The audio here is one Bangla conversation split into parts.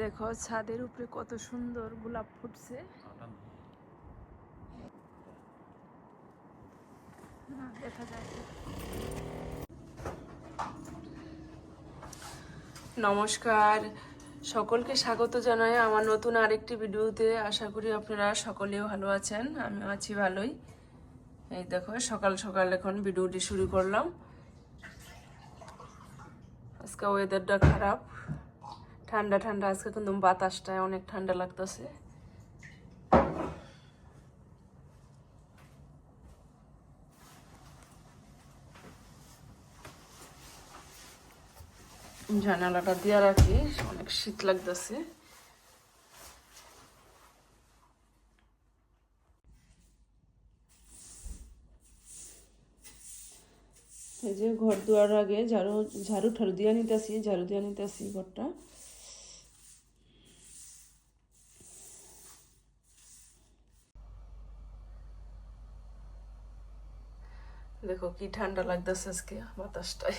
দেখো ছাদের উপরে কত সুন্দর গোলাপ ফুটছে। দেখা যায় নমস্কার। সকলকে স্বাগত জানাই আমার নতুন আরেকটি ভিডিওতে। আশা করি আপনারা সকলেও ভালো আছেন আমি আছি ভালোই। এই দেখো, সকাল সকাল এখন ভিডিওটি শুরু করলাম। আজকে ওয়েদারটা খারাপ। ঠান্ডা ঠান্ডা, আজকে কিন্তু বাতাসটা অনেক ঠান্ডা লাগতেছে। জানালাটা দিয়ে রাখি, অনেক শীত লাগতেছে। এই যে ঘর দুয়ার আগে ঝাড়ু ঝাড়ু ঠাড়ু দিয়ে নিতেছি, ঝাড়ু দিয়ে নিতেছি ঘরটা। দেখো কি ঠান্ডা লাগতেছে আজকে, বাতাসটাই।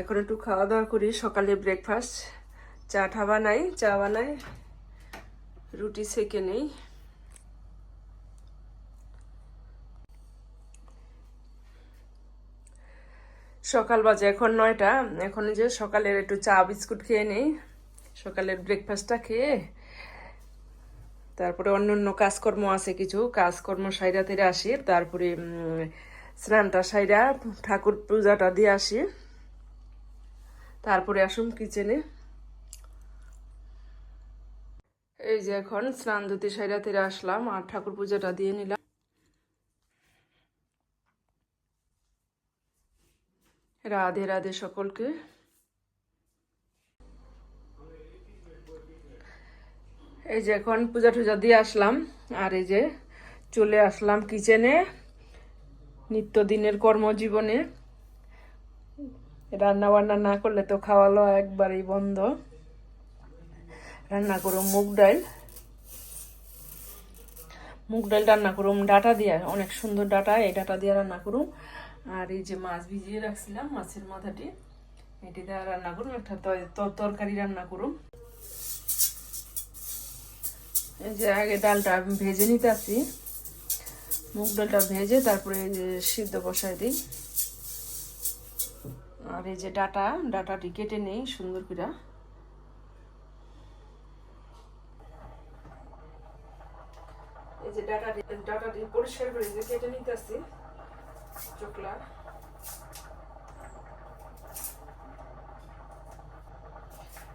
এখন একটু খাওয়া দাওয়া করি, সকালে ব্রেকফাস্ট চা ঠা বানাই, চা বানাই, রুটি সেকে নেই। সকাল বাজে এখন নয়টা, এখন যে সকালের একটু চা, বিস্কুট খেয়ে নেই। সকালের ব্রেকফাস্টটা খেয়ে তারপরে অন্য অন্য কাজকর্ম আছে কিছু। কাজকর্ম সাইরা আসি, তারপরে স্নানটা সাইরা ঠাকুর পূজাটা দিয়ে আসি। তারপরে আসুন কিচেনে। এই যে এখন স্নান ধুতি সাইরা তেরে আসলাম আর ঠাকুর পূজাটা দিয়ে নিলাম। রাধে রাধে সকলকে। এই যে এখন পূজা টুজা দিয়ে আসলাম, আর এই যে চলে আসলাম কিচেনে নিত্যদিনের কর্মজীবনে। রান্না বান্না না করলে তো খাওয়া লওয়া একবারেই বন্ধ। রান্না করুম মুগ ডাল। মুগ ডাল রান্না করুম, ডাটা দিয়ে, অনেক সুন্দর ডাটা, এই ডাটা দিয়ে রান্না করুম। আর এই যে মাছ ভিজিয়ে রাখছিলাম, মাছের মাথাটি, এটি দিয়ে রান্না করুম, একটা তর- তর- তরকারি রান্না করুম। এই যে আগে ডালটা ভেজে নিতে আসি মুগ ডালটা ভেজে তারপরে সিদ্ধ বসাই দিই। আর এই যে ডাটা, ডাটাটি কেটে নেই সুন্দর করে। এই যে ডাটাটি ডাটাটি পরিষ্কার করে যে কেটে নিতে আসি চোখলা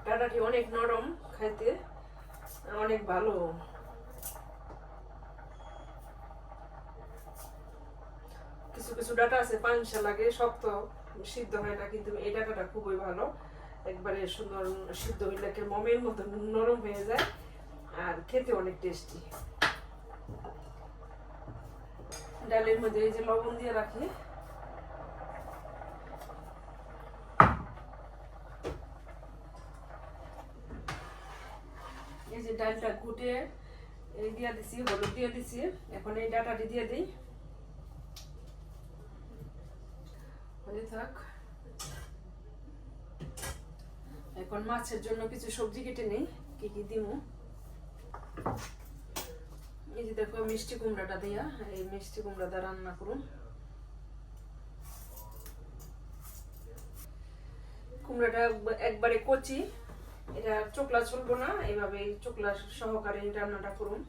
ডাটাটি অনেক নরম খাইতে। অনেক ভালো। কিছু কিছু ডাটা আছে পাংশা লাগে শক্ত সিদ্ধ হয় না, কিন্তু এই ডাটাটা খুবই ভালো। একবারে সুন্দর, সিদ্ধ হইলে মমের মতো নরম হয়ে যায়, আর খেতে অনেক টেস্টি ডালের মধ্যে এই যে লবণ দিয়ে রাখি। যে ডালটা ঘুটে এই দিয়ে দিছি, হলুদ দিয়ে দিছি। এখন এই ডাটাটি দিয়ে দিই। থাক। এখন মাছের জন্য কিছু সবজি কেটে নেই, কি কি দিমু? এই যে দেখো, মিষ্টি কুমড়াটা দিয়া, এই মিষ্টি কুমড়াটা রান্না করুন। কুমড়াটা একবারে কচি। এটা চোকলা চলবো না এইভাবে চোকলা সহকারে রান্নাটা করুন।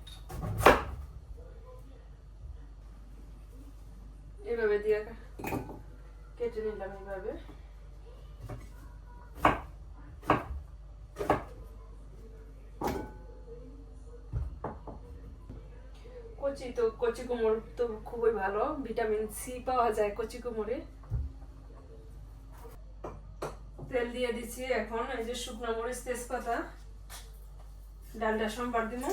এইভাবে দিয়ে কেটে নিলাম এইভাবে কচি তো, কচি কুমড় তো খুবই ভালো, ভিটামিন সি পাওয়া যায় কচি কুমড়ে। তেল দিয়ে দিচ্ছি এখন, এই যে শুকনো মরিচ তেজপাতা। ডালটা সম্বার দিব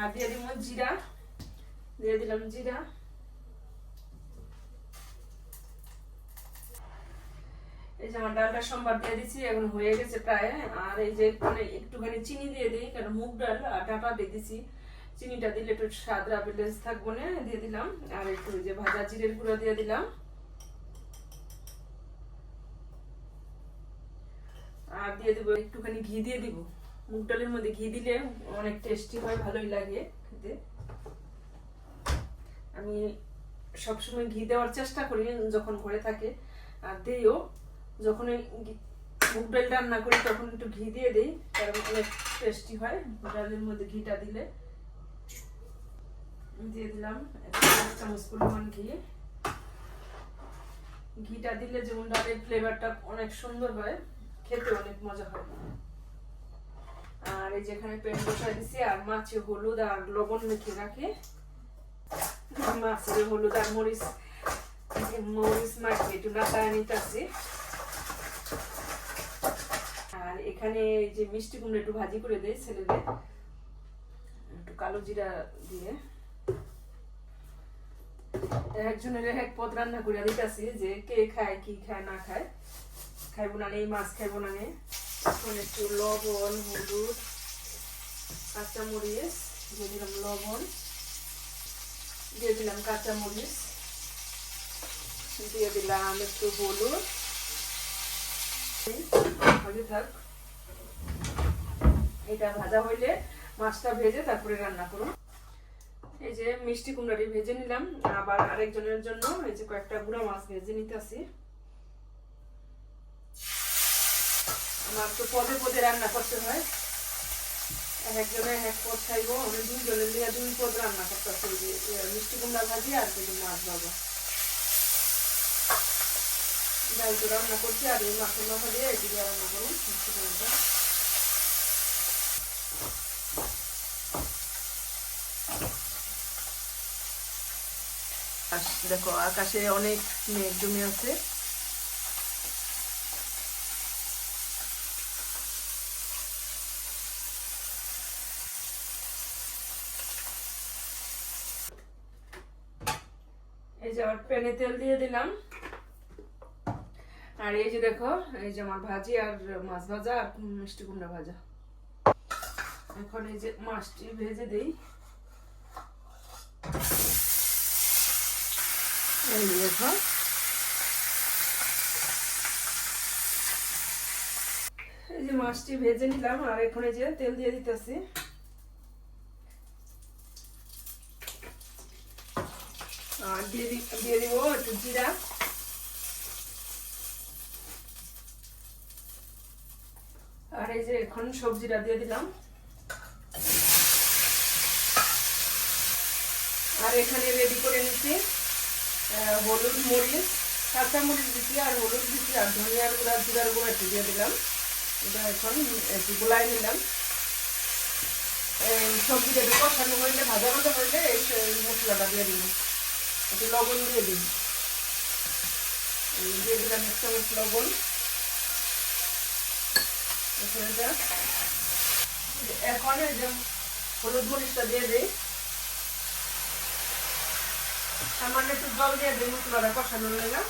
আর দিয়ে দিব জিরা। দিয়ে দিলাম জিরা। এই যে আমার ডালটা সম্বার দিয়ে দিচ্ছি, এখন হয়ে গেছে প্রায়। আর এই যে মানে একটুখানি চিনি দিয়ে দিই, কারণ মুগ ডাল আর ডাটা দিয়ে দিছি। চিনিটা দিলে একটু স্বাদ রাবেলেস থাকব না, দিয়ে দিলাম। আর একটু যে ভাজা জিরের গুঁড়ো দিয়ে দিলাম। আর দিয়ে দেবো, একটুখানি ঘি দিয়ে দিব। মুগ ডালের মধ্যে ঘি দিলে অনেক টেস্টি হয়, ভালোই লাগে খেতে। আমি সবসময় ঘি দেওয়ার চেষ্টা করি, যখন ঘরে থাকে, আর দিইও। যখন মুগ ডাল রান্না করি, তখন একটু ঘি দিয়ে দিই, কারণ অনেক টেস্টি হয় মুগ ডালের মধ্যে ঘিটা দিলে। দিয়ে দিলাম চামচ পরিমাণ ঘি। ঘিটা দিলে যেমন ডালের ফ্লেভারটা অনেক সুন্দর হয়। খেতে অনেক মজা হয়। আর এই যেখানে বসাই দিছি, আর মাছে হলুদ আর লবণ মেখে রাখি। মাছের হলুদ আর মরিচ মরিচ একটু নিতেছি। আর এখানে যে মিষ্টি কুমড়ো একটু ভাজি করে দেয় ছেলেদের। একটু কালো জিরা দিয়ে। একজনের এক পদ রান্না করে দিতেছি যে কে খায়, কি খায়, না খায়। খাইবো না এই মাছ খাইবো না একটু লবণ, হলুদ কাঁচা মরিচ দিয়ে দিলাম লবণ। দিয়ে দিলাম কাঁচা মরিচ দিয়ে দিলাম একটু হলুদ। হলুদ থাক। এটা ভাজা হইলে মাছটা ভেজে তারপরে রান্না করুন এই যে মিষ্টি কুমড়াটি ভেজে নিলাম। আবার আরেকজনের জন্য এই যে কয়েকটা গুঁড়া মাছ ভেজে নিতেছি। আমার তো পদে পদে রান্না করতে হয়। এক একজনে এক পদ খাইবো আমি দুইজনের নিয়ে দুই পদ রান্না করতেছি যে এ, মিষ্টি কুমড়া ভাজি আর দুটো মাছ ভাজা। ডাল তো রান্না করছি আর এই মাছের মাথা দিয়ে এটি দিয়ে রান্না করুন মিষ্টি কুমড়াটা। দেখো আকাশে অনেক মেঘ জমে আছে এই যে আবার প্যানে তেল দিয়ে দিলাম। আর এই যে দেখো, এই যে আমার ভাজি আর মাছ ভাজা আর মিষ্টি কুমড়া ভাজা। এখন এই যে মাছটি ভেজে দিই। এই এই যে মাছটি ভেজে নিলাম আর এখন এই যে তেল দিয়ে দিতেছি। আর এই যে এখন সবজিটা দিয়ে দিলাম। আর এখানে রেডি করে নিচ্ছি হলুদ মরিচ কাঁচা মরিচ দিচ্ছি আর হলুদ দিচ্ছি আর ধনিয়ার গুঁড়া জিরার গুঁড়া একটু দিয়ে দিলাম। এটা এখন একটু গোলাই নিলাম। সবজিটা কষানো হইলে ভাজা ভাজা হইলে এই মশলাটা দিয়ে দিন একটু লবণ দিয়ে দিন এই দিয়ে দিলাম এক চামচ লবণ। এখন হলুদ মরিচটা দিয়ে দিই। সামান্য একটু জল দিয়ে দিই, মশলাটা কষানোর লেগে।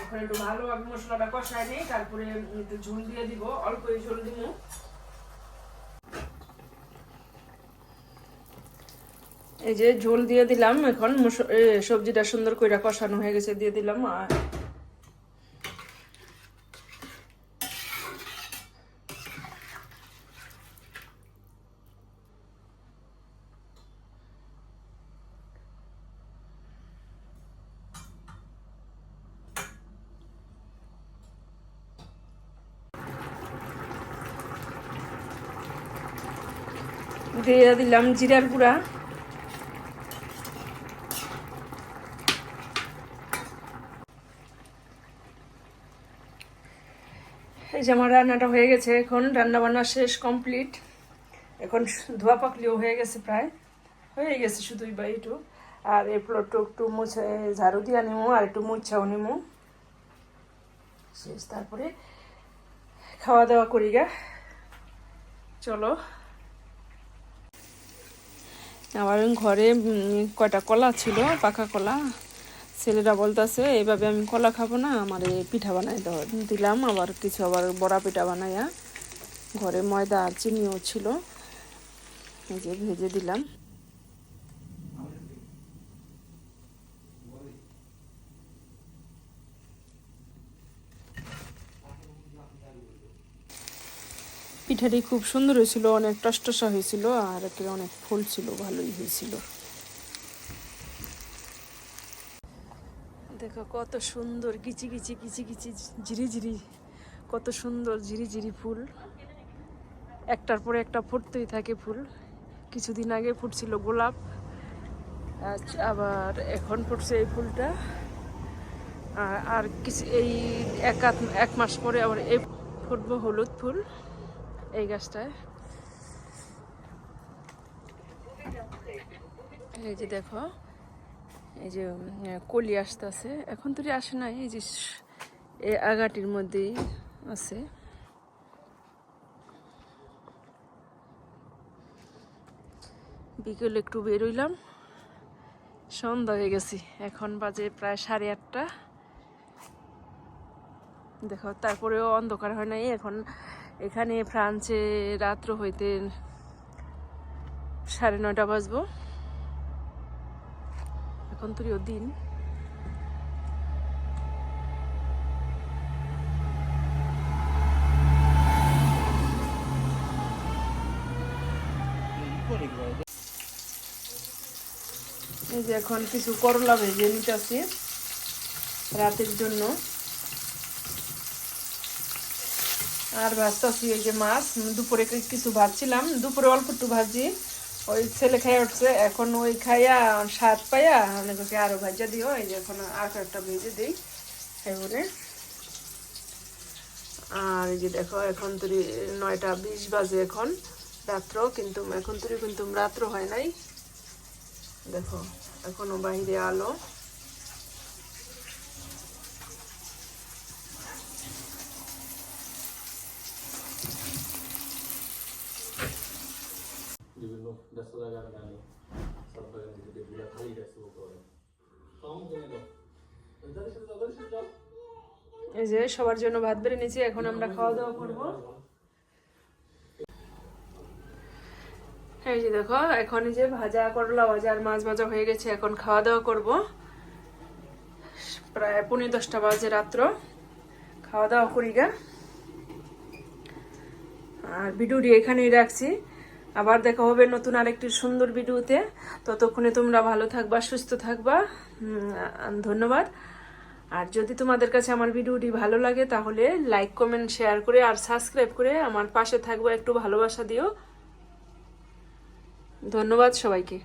এখন একটু ভালোভাবে মশলাটা কষাই নিই তারপরে একটু ঝোল দিয়ে দিব, অল্পই ঝোল দিব। এই যে ঝোল দিয়ে দিলাম, এখন সবজিটা সুন্দর করে কষানো হয়ে গেছে, দিয়ে দিলাম, আর দিয়ে দিলাম জিরার গুঁড়া। এই যে আমার রান্নাটা হয়ে গেছে এখন রান্না বান্না শেষ কমপ্লিট এখন ধোয়া পাকলিও হয়ে গেছে প্রায়। হয়ে গেছে শুধুই বা একটু আর এই প্লটটু একটু মুছে, ঝাড়ু দিয়া নিমু আর একটু মুছাও নিমু। শেষ, তারপরে খাওয়া দাওয়া করি গা। চলো। আবার ঘরে কয়টা কলা ছিল? পাকা কলা। ছেলেরা বলতেছে এভাবে আমি কলা খাব না, আমার এই পিঠা বানাই দাও। দিলাম, আবার কিছু আবার বড়া পিঠা বানাইয়া ঘরে ময়দা আর চিনিও ছিল। ভেজে ভেজে দিলাম। পিঠাটি খুব সুন্দর হয়েছিল, অনেক টসটসা হয়েছিল, আর অনেক ফুল ছিল, ভালোই হয়েছিল। দেখো, কত সুন্দর কিচি কিচি কিচি কিচি ঝিরি ঝিরি, কত সুন্দর ঝিরি ঝিরি ফুল। একটার পরে একটা ফুটতেই থাকে ফুল। কিছুদিন আগে ফুটছিল গোলাপ আবার এখন ফুটছে এই ফুলটা। আর- কিছু এই এক এক মাস পরে আবার এই ফুটবো হলুদ ফুল এই গাছটায়। এই যে দেখো এই যে উম, কলি আসতেছে এখন তো আসে নাই এই যে এই আগাটির মধ্যেই আছে। বিকেলে একটু বেরোইলাম। সন্ধ্যা হয়ে গেছি এখন বাজে প্রায় সাড়ে আটটা। দেখো তারপরেও অন্ধকার হয় নাই। এখন এখানে ফ্রান্সে রাত্র হইতে সাড়ে নটা বাজবো। তুইও দিন। এই যে এখন কিছু করলা ভেজে নিতেছি রাতের জন্য। আর ভাজতেছি এই যে মাছ। দুপুরে কিছু ভাজছিলাম। দুপুরে অল্প একটু ভাজি। ওই ছেলে খাই উঠছে, এখন ওই খাইয়া স্বাদ পাইয়া অনেক ওকে আরও ভাজা দিও, এই যে এখন আর একটা ভেজে দিই এবারে আর এই যে দেখো, এখন তুই নয়টা বিশ বাজে এখন রাত্র, কিন্তু এখন তুই কিন্তু রাত্র হয় নাই। দেখো এখনও বাইরে আলো। বিভিন্ন ব্যস্ত জায়গার গানে সব জায়গায় নিজেকে বিরাট গেছে ও করে কম করে এই যে সবার জন্য ভাত বেড়ে নিয়েছি এখন আমরা খাওয়া দাওয়া করব। এই যে দেখো এখন এই যে ভাজা করলা ভাজা আর মাছ ভাজা হয়ে গেছে এখন খাওয়া দাওয়া করব। প্রায় পনেরো দশটা বাজে রাত্র। খাওয়া দাওয়া করি গা। আর ভিডিওটি এখানেই রাখছি। আবার দেখা হবে নতুন আরেকটি সুন্দর ভিডিওতে। ততক্ষণে তোমরা ভালো থাকবা, সুস্থ থাকবা। ধন্যবাদ। আর যদি তোমাদের কাছে আমার ভিডিওটি ভালো লাগে, তাহলে লাইক কমেন্ট শেয়ার করে আর সাবস্ক্রাইব করে আমার পাশে থাকব, একটু ভালোবাসা দিও। ধন্যবাদ সবাইকে।